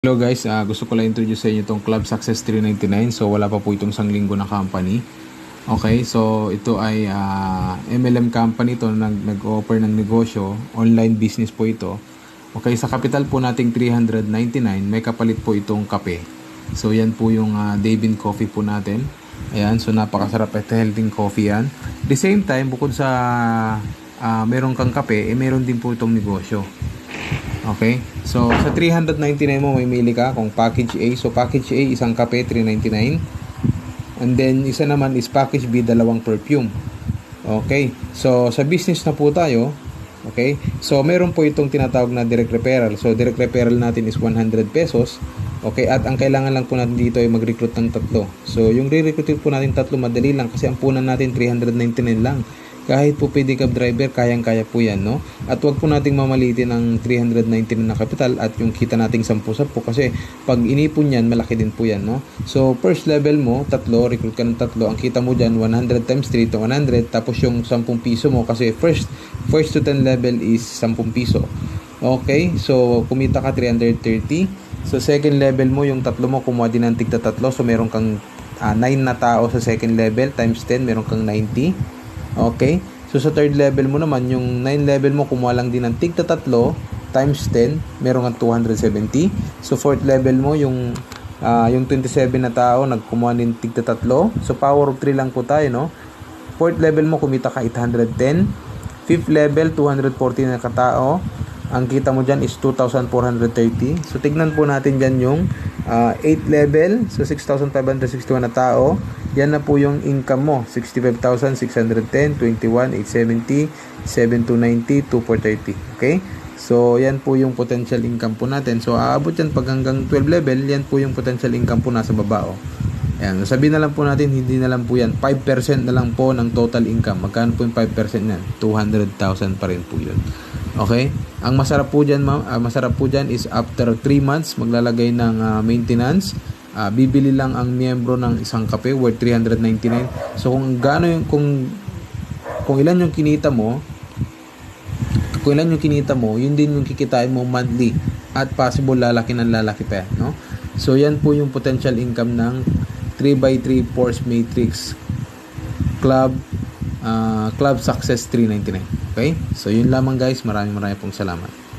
Hello guys, ah, gusto ko lang introduce sa inyo itong Club Success 399. So wala pa po itong isang linggo na company. Okay, so ito ay ah, MLM company to nag nag-offer ng negosyo, online business po ito. Okay, sa capital po nating 399, may kapalit po itong kape. So yan po yung uh, Davin Coffee po natin. Ayan, so napakasarap at healthy coffee yan. The same time, bukod sa ah, meron kang kape, eh meron din po itong negosyo. Okay? So, sa 399 mo, may mili ka kung package A. So, package A, isang kape, 399. And then, isa naman is package B, dalawang perfume. Okay? So, sa business na po tayo, okay? So, meron po itong tinatawag na direct referral. So, direct referral natin is 100 pesos. Okay? At ang kailangan lang po natin dito ay mag-recruit ng tatlo. So, yung re-recruit po natin tatlo, madali lang kasi ang punan natin 399 lang kahit po pedicab driver, kayang-kaya po yan, no? At wag po nating mamalitin ang 319 na kapital at yung kita nating 10 po kasi pag inipon yan, malaki din po yan, no? So, first level mo, tatlo, recruit ka ng tatlo, ang kita mo dyan, 100 times 3 to 100, tapos yung 10 piso mo kasi first, first to 10 level is 10 piso. Okay, so kumita ka 330. So, second level mo, yung tatlo mo, kumuha din ng tigta tatlo, so meron kang uh, 9 na tao sa second level times 10, meron kang 90. Okay? So sa third level mo naman, yung 9 level mo, kumuha lang din ng tigta tatlo times 10, meron kang 270. So fourth level mo, yung uh, yung 27 na tao, nagkumuha din tigta tatlo. So power of 3 lang po tayo, no? Fourth level mo, kumita ka 810. Fifth level, 240 na katao. Ang kita mo dyan is 2,430. So tignan po natin dyan yung uh, 8 level, so 6,561 na tao. Yan na po yung income mo. 65,610, 21,870, 7,290, 2,430. Okay? So, yan po yung potential income po natin. So, aabot yan pag hanggang 12 level, yan po yung potential income po nasa baba. Oh. Ayan, sabihin na lang po natin, hindi na lang po yan. 5% na lang po ng total income. Magkano po yung 5% yan? 200,000 pa rin po yun. Okay? Ang masarap po dyan, ma'am, uh, masarap po dyan is after 3 months, maglalagay ng uh, maintenance. Uh, bibili lang ang miyembro ng isang kape worth 399 so kung gaano yung kung kung ilan yung kinita mo kung ilan yung kinita mo yun din yung kikitain mo monthly at possible lalaki ng lalaki pa no? So yan po yung potential income ng 3x3 force matrix club uh, club success 399 okay? So yun lamang guys. Maraming maraming pong salamat